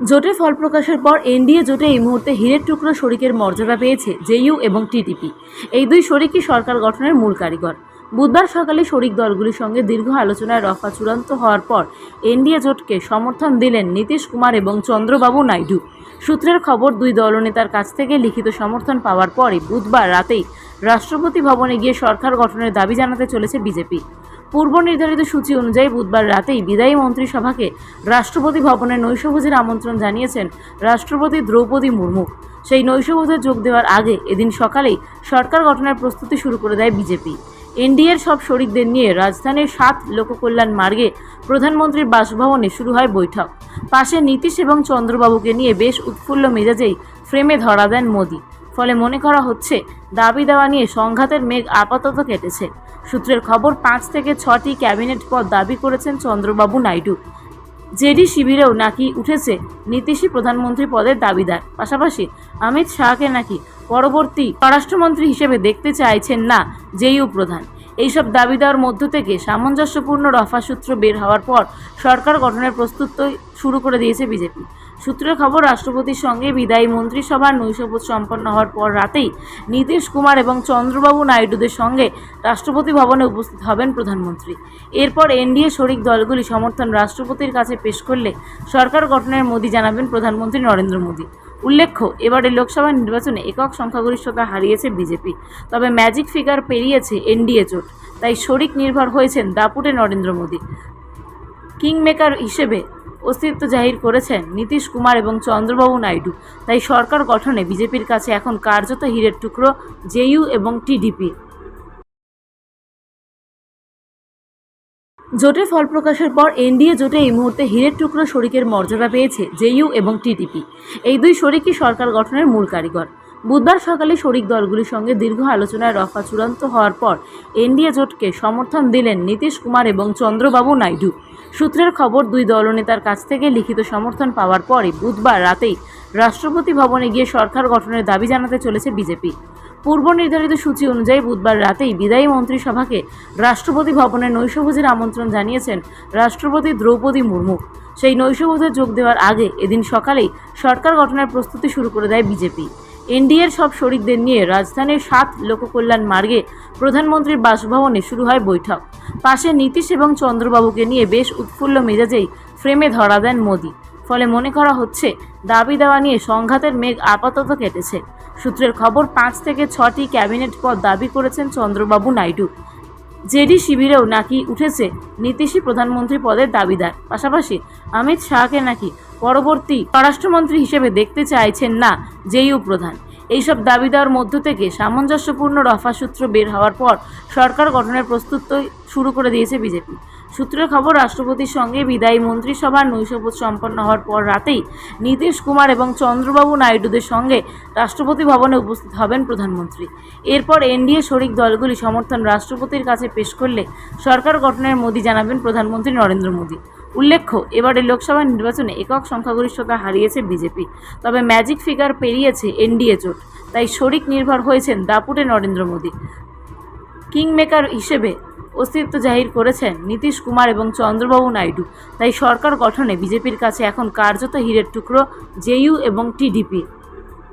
জোটে ফল প্রকাশের পর এনডিএ জোটে এই মুহূর্তে হীরের টুকরো শরিকের মর্যাদা পেয়েছে জেইউ এবং টিটিপি। এই দুই শরিকই সরকার গঠনের মূল কারিগর। বুধবার সকালে শরিক দলগুলির সঙ্গে দীর্ঘ আলোচনায় রফা চূড়ান্ত হওয়ার পর এনডিএ জোটকে সমর্থন দিলেন নীতিশ কুমার এবং চন্দ্রবাবু নাইডু। সূত্রের খবর, দুই দলনেতার কাছ থেকে লিখিত সমর্থন পাওয়ার পরে বুধবার রাতেই রাষ্ট্রপতি ভবনে গিয়ে সরকার গঠনের দাবি জানাতে চলেছে বিজেপি। পূর্ব নির্ধারিত সূচি অনুযায়ী বুধবার রাতেই বিদায়ী মন্ত্রিসভাকে রাষ্ট্রপতি ভবনের নৈশভোজের আমন্ত্রণ জানিয়েছেন রাষ্ট্রপতি দ্রৌপদী মুর্মু। সেই নৈশভোজে যোগ দেওয়ার আগে এদিন সকালেই সরকার গঠনের প্রস্তুতি শুরু করে দেয় বিজেপি। এনডিএর সব শরিকদের নিয়ে রাজধানীর সাত লোককল্যাণ মার্গে প্রধানমন্ত্রীর বাসভবনে শুরু হয় বৈঠক। পাশে নীতিশ এবং চন্দ্রবাবুকে নিয়ে বেশ উৎফুল্ল মেজাজেই ফ্রেমে ধরা দেন মোদী। ফলে মনে করা হচ্ছে, দাবি দেওয়া নিয়ে সংঘাতের মেঘ আপাতত কেটেছে। সূত্রের খবর, পাঁচ থেকে ছটি ক্যাবিনেট পদ দাবি করেছেন চন্দ্রবাবু নাইডু। জেডি শিবিরেও নাকি উঠেছে নীতিশী প্রধানমন্ত্রী পদের দাবিদার। পাশাপাশি অমিত শাহকে নাকি পরবর্তী স্বরাষ্ট্রমন্ত্রী হিসেবে দেখতে চাইছেন না জেইউ প্রধান। এইসব দাবি দেওয়ার মধ্য থেকে সামঞ্জস্যপূর্ণ রফাসূত্র বের হওয়ার পর সরকার গঠনের প্রস্তুত শুরু করে দিয়েছে বিজেপি। সূত্রের খবর, রাষ্ট্রপতির সঙ্গে বিদায়ী মন্ত্রিসভার নৈশভোজ সম্পন্ন হওয়ার পর রাতেই নীতিশ কুমার এবং চন্দ্রবাবু নাইডুদের সঙ্গে রাষ্ট্রপতি ভবনে উপস্থিত হবেন প্রধানমন্ত্রী। এরপর এনডিএ শরিক দলগুলি সমর্থন রাষ্ট্রপতির কাছে পেশ করলে সরকার গঠনের মোদি জানাবেন প্রধানমন্ত্রী নরেন্দ্র মোদী। উল্লেখ্য এবারে লোকসভা নির্বাচনে একক সংখ্যাগরিষ্ঠতা হারিয়েছে বিজেপি, তবে ম্যাজিক ফিগার পেরিয়েছে এনডিএ জোট, তাই শরিক নির্ভর হয়েছেন দাপুটে নরেন্দ্র মোদী। কিংমেকার হিসেবে অস্তিত্ব জাহির করেছেন নীতিশ কুমার এবং চন্দ্রবাবু নাইডু। তাই সরকার গঠনে বিজেপির কাছে এখন কার্যত হীরের টুকরো জেইউ এবং টিডিপি। জোটে ফল প্রকাশের পর এনডিএ জোটে এই মুহূর্তে হীরের টুকরো শরিকের মর্যাদা পেয়েছে জেইউ এবং টিডিপি। এই দুই শরিকই সরকার গঠনের মূল কারিগর। বুধবার সকালে শরিক দলগুলির সঙ্গে দীর্ঘ আলোচনায় রফা চূড়ান্ত হওয়ার পর এনডিএ জোটকে সমর্থন দিলেন নীতিশ কুমার এবং চন্দ্রবাবু নাইডু। সূত্রের খবর, দুই দলনেতার কাছ থেকে লিখিত সমর্থন পাওয়ার পরে বুধবার রাতেই রাষ্ট্রপতি ভবনে গিয়ে সরকার গঠনের দাবি জানাতে চলেছে বিজেপি। পূর্ব নির্ধারিত সূচি অনুযায়ী বুধবার রাতেই বিদায়ী মন্ত্রিসভাকে রাষ্ট্রপতি ভবনের নৈশভোজের আমন্ত্রণ জানিয়েছেন রাষ্ট্রপতি দ্রৌপদী মুর্মু। সেই নৈশভোজে যোগ দেওয়ার আগে এদিন সকালেই সরকার গঠনের প্রস্তুতি শুরু করে দেয় বিজেপি। এনডিএর সব শরিকদের নিয়ে রাজধানীর সাত লোককল্যাণ মার্গে প্রধানমন্ত্রীর বাসভবনে শুরু হয় বৈঠক। পাশে নীতিশ এবং চন্দ্রবাবুকে নিয়ে বেশ উৎফুল্ল মেজাজেই ফ্রেমে ধরা দেন মোদী। ফলে মনে করা হচ্ছে, দাবি দেওয়া নিয়ে সংঘাতের মেঘ আপাতত কেটেছে। সূত্রের খবর, পাঁচ থেকে ছটি ক্যাবিনেট পদ দাবি করেছেন চন্দ্রবাবু নাইডু। জেডি শিবিরেও নাকি উঠেছে নীতিশী প্রধানমন্ত্রী পদের দাবিদার। পাশাপাশি অমিত শাহকে নাকি পরবর্তী স্বরাষ্ট্রমন্ত্রী হিসেবে দেখতে চাইছেন না জেইউ প্রধান। এইসব দাবি দেওয়ার মধ্য থেকে সামঞ্জস্যপূর্ণ রফা সূত্র বের হওয়ার পর সরকার গঠনের প্রস্তুত শুরু করে দিয়েছে বিজেপি। সূত্রের খবর, রাষ্ট্রপতির সঙ্গে বিদায়ী মন্ত্রিসভার নৈশভোজ সম্পন্ন হওয়ার পর রাতেই নীতিশ কুমার এবং চন্দ্রবাবু নাইডুদের সঙ্গে রাষ্ট্রপতি ভবনে উপস্থিত হবেন প্রধানমন্ত্রী। এরপর এনডিএ শরিক দলগুলি সমর্থন রাষ্ট্রপতির কাছে পেশ করলে সরকার গঠনের মোদি জানাবেন প্রধানমন্ত্রী নরেন্দ্র মোদী। উল্লেখ্য এবারে লোকসভা নির্বাচনে একক সংখ্যাগরিষ্ঠতা হারিয়েছে বিজেপি। তবে ম্যাজিক ফিগার পেরিয়েছে এনডিএ জোট। তাই শরিক নির্ভর হয়েছেন দাপুটে নরেন্দ্র মোদী। কিংমেকার হিসেবে অস্তিত্ব জাহির করেছেন নীতিশ কুমার এবং চন্দ্রবাবু নাইডু। তাই সরকার গঠনে বিজেপির কাছে এখন কার্যত হীরের টুকরো জেইউ এবং টিডিপি